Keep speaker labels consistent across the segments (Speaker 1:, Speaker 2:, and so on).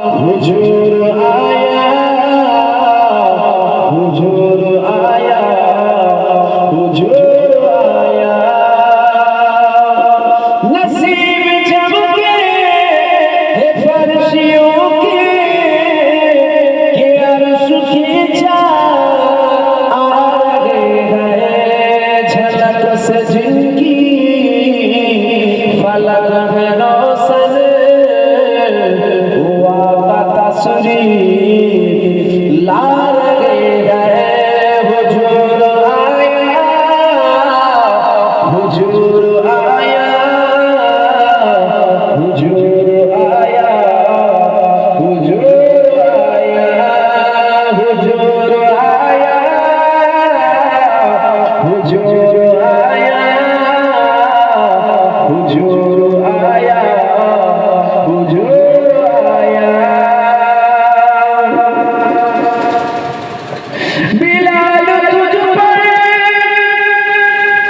Speaker 1: 你就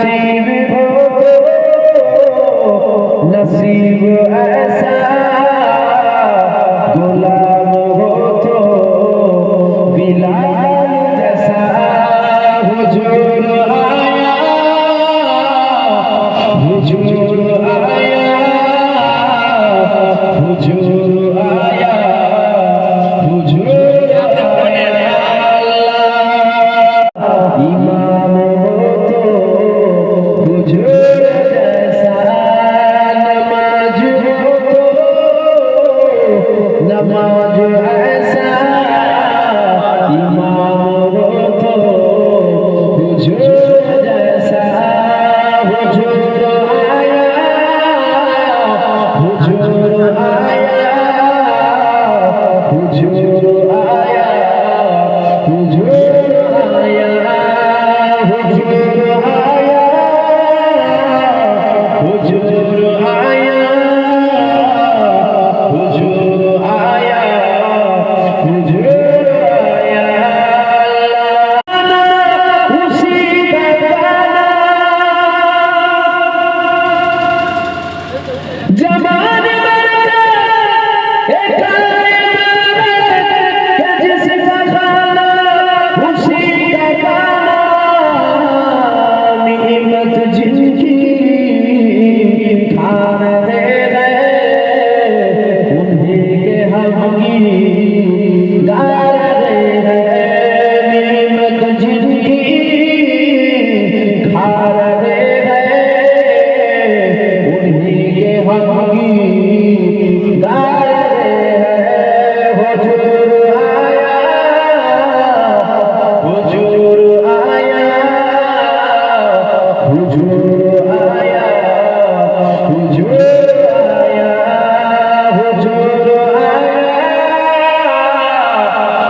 Speaker 1: नसीब हो तो नसीब ऐसा Jamal.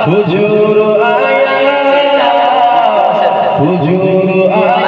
Speaker 1: হুজুর আয়া হুজুর আয়া।